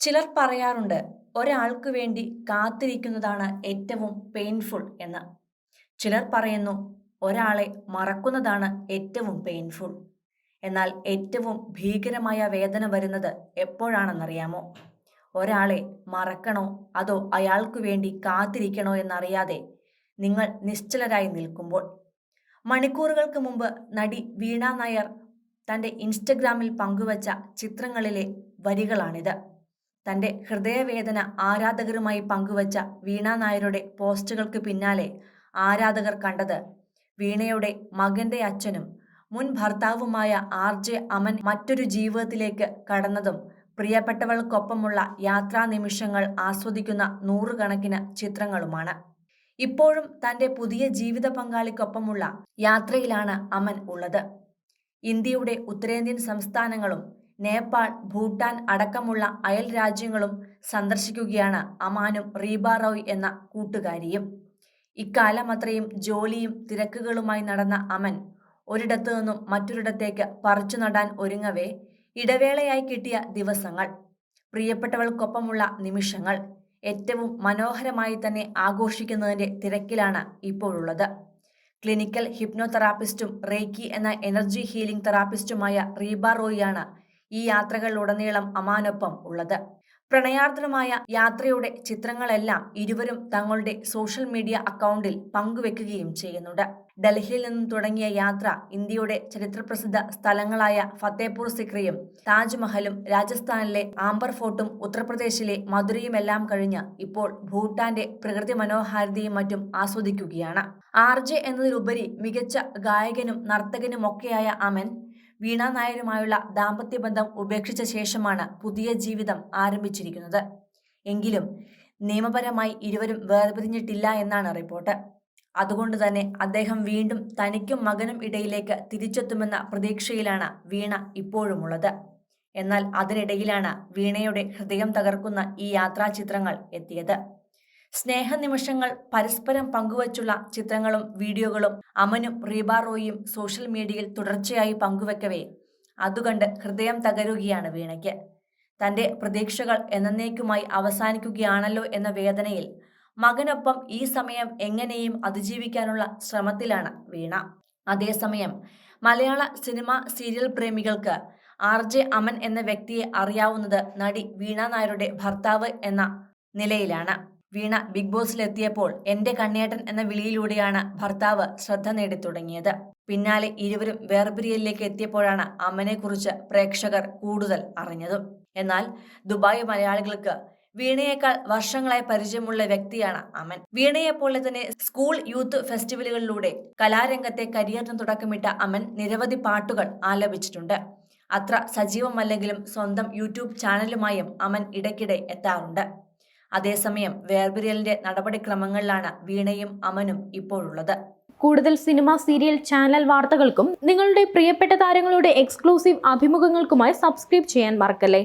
ചിലർ പറയാറുണ്ട് ഒരാൾക്ക് വേണ്ടി കാത്തിരിക്കുന്നതാണ് ഏറ്റവും പെയിൻഫുൾ എന്ന്. ചിലർ പറയുന്നു ഒരാളെ മറക്കുന്നതാണ് ഏറ്റവും പെയിൻഫുൾ എന്നാൽ ഏറ്റവും ഭീകരമായ വേദന വരുന്നത് എപ്പോഴാണെന്നറിയാമോ? ഒരാളെ മറക്കണോ അതോ അയാൾക്ക് വേണ്ടി കാത്തിരിക്കണോ എന്നറിയാതെ നിങ്ങൾ നിശ്ചലരായി നിൽക്കുമ്പോൾ? മണിക്കൂറുകൾക്ക് മുമ്പ് നടി വീണ നായർ തന്റെ ഇൻസ്റ്റഗ്രാമിൽ പങ്കുവച്ച ചിത്രങ്ങളിലെ വരികളാണിത്. തന്റെ ഹൃദയവേദന ആരാധകരുമായി പങ്കുവച്ച വീണ നായരുടെ പോസ്റ്റുകൾക്ക് പിന്നാലെ ആരാധകർ കണ്ടത് വീണയുടെ മകന്റെ അച്ഛനും മുൻ ഭർത്താവുമായ ആർ ജെ അമൻ മറ്റൊരു ജീവിതത്തിലേക്ക് കടന്നതും പ്രിയപ്പെട്ടവൾക്കൊപ്പമുള്ള യാത്രാ നിമിഷങ്ങൾ ആസ്വദിക്കുന്ന നൂറുകണക്കിന് ചിത്രങ്ങളുമാണ്. ഇപ്പോഴും തന്റെ പുതിയ ജീവിത പങ്കാളിക്കൊപ്പമുള്ള യാത്രയിലാണ് അമൻ ഉള്ളത്. ഇന്ത്യയുടെ ഉത്തരേന്ത്യൻ സംസ്ഥാനങ്ങളും നേപ്പാൾ ഭൂട്ടാൻ അടക്കമുള്ള അയൽ രാജ്യങ്ങളും സന്ദർശിക്കുകയാണ് അമാനും റീബ റോയ് എന്ന കൂട്ടുകാരിയും. ഇക്കാലമത്രയും ജോലിയും തിരക്കുകളുമായി നടന്ന അമൻ ഒരിടത്തു നിന്നും മറ്റൊരിടത്തേക്ക് പറിച്ചു നടാൻ ഒരുങ്ങവേ ഇടവേളയായി കിട്ടിയ ദിവസങ്ങൾ പ്രിയപ്പെട്ടവൾക്കൊപ്പമുള്ള നിമിഷങ്ങൾ ഏറ്റവും മനോഹരമായി തന്നെ ആഘോഷിക്കുന്നതിന്റെ തിരക്കിലാണ് ഇപ്പോഴുള്ളത്. ക്ലിനിക്കൽ ഹിപ്നോതെറാപ്പിസ്റ്റും റേക്കി എന്ന എനർജി ഹീലിംഗ് തെറാപ്പിസ്റ്റുമായ റീബ റോയിയാണ് ഈ യാത്രകളിലുടനീളം അമാനൊപ്പം ഉള്ളത്. പ്രണയാർദ്രമായ യാത്രയുടെ ചിത്രങ്ങളെല്ലാം ഇരുവരും തങ്ങളുടെ സോഷ്യൽ മീഡിയ അക്കൗണ്ടിൽ പങ്കുവെക്കുകയും ചെയ്യുന്നുണ്ട്. ഡൽഹിയിൽ നിന്നും തുടങ്ങിയ യാത്ര ഇന്ത്യയുടെ ചരിത്രപ്രസിദ്ധ സ്ഥലങ്ങളായ ഫത്തേപൂർ സിക്രിയും താജ്മഹലും രാജസ്ഥാനിലെ ആംബർ ഫോർട്ടും ഉത്തർപ്രദേശിലെ മധുരയുമെല്ലാം കഴിഞ്ഞ് ഇപ്പോൾ ഭൂട്ടാന്റെ പ്രകൃതി മനോഹാരിതയും മറ്റും ആസ്വദിക്കുകയാണ്. ആർ ജെ എന്നതിലുപരി മികച്ച ഗായകനും നർത്തകനുമൊക്കെയായ അമൻ വീണ നായരുമായുള്ള ദാമ്പത്യബന്ധം ഉപേക്ഷിച്ച ശേഷമാണ് പുതിയ ജീവിതം ആരംഭിച്ചിരിക്കുന്നത്. എങ്കിലും നിയമപരമായി ഇരുവരും വേർപിരിഞ്ഞിട്ടില്ല എന്നാണ് റിപ്പോർട്ട്. അതുകൊണ്ട് തന്നെ അദ്ദേഹം വീണ്ടും തനിക്കും മകനും ഇടയിലേക്ക് തിരിച്ചെത്തുമെന്ന പ്രതീക്ഷയിലാണ് വീണ ഇപ്പോഴുമുള്ളത്. എന്നാൽ അതിനിടയിലാണ് വീണയുടെ ഹൃദയം തകർക്കുന്ന ഈ യാത്രാചിത്രങ്ങൾ എത്തിയത്. സ്നേഹനിമിഷങ്ങൾ പരസ്പരം പങ്കുവച്ചുള്ള ചിത്രങ്ങളും വീഡിയോകളും അമനും റീബാറോയും സോഷ്യൽ മീഡിയയിൽ തുടർച്ചയായി പങ്കുവെക്കവേ. അതുകണ്ട് ഹൃദയം തകരുകയാണ് വീണയ്ക്ക്. തന്റെ പ്രതീക്ഷകൾ എന്നേക്കുമായി അവസാനിക്കുകയാണല്ലോ എന്ന വേദനയിൽ മകനൊപ്പം ഈ സമയം എങ്ങനെയും അതിജീവിക്കാനുള്ള ശ്രമത്തിലാണ് വീണ. അതേസമയം മലയാള സിനിമ സീരിയൽ പ്രേമികൾക്ക് ആർ ജെ അമൻ എന്ന വ്യക്തിയെ അറിയാവുന്നത് നടി വീണ നായരുടെ ഭർത്താവ് എന്ന നിലയിലാണ്. വീണ ബിഗ് ബോസിലെത്തിയപ്പോൾ എന്റെ കണ്ണേട്ടൻ എന്ന വിളിയിലൂടെയാണ് ഭർത്താവ് ശ്രദ്ധ നേടി തുടങ്ങിയത് പിന്നാലെ ഇരുവരും വേർപിരിയലിലേക്ക് എത്തിയപ്പോഴാണ് അമ്മനെക്കുറിച്ച് പ്രേക്ഷകർ കൂടുതൽ അറിഞ്ഞതും. എന്നാൽ ദുബായ് മലയാളികൾക്ക് വീണയേക്കാൾ വർഷങ്ങളായി പരിചയമുള്ള വ്യക്തിയാണ് അമൻ. വീണയെപ്പോലെ തന്നെ സ്കൂൾ യൂത്ത് ഫെസ്റ്റിവലുകളിലൂടെ കലാരംഗത്തെ കരിയറിന് തുടക്കമിട്ട അമൻ നിരവധി പാട്ടുകൾ ആലപിച്ചിട്ടുണ്ട്. അത്ര സജീവമല്ലെങ്കിലും സ്വന്തം യൂട്യൂബ് ചാനലുമായും അമൻ ഇടയ്ക്കിടെ എത്താറുണ്ട്. അതേസമയം വേർപിരിയലിന്റെ നടപടിക്രമങ്ങളിലാണ് വീണയും അമനും ഇപ്പോഴുള്ളത്. കൂടുതൽ സിനിമ സീരിയൽ ചാനൽ വാർത്തകൾക്കും നിങ്ങളുടെ പ്രിയപ്പെട്ട താരങ്ങളുടെ എക്സ്ക്ലൂസീവ് അഭിമുഖങ്ങൾക്കുമായി സബ്സ്ക്രൈബ് ചെയ്യാൻ മറക്കല്ലേ?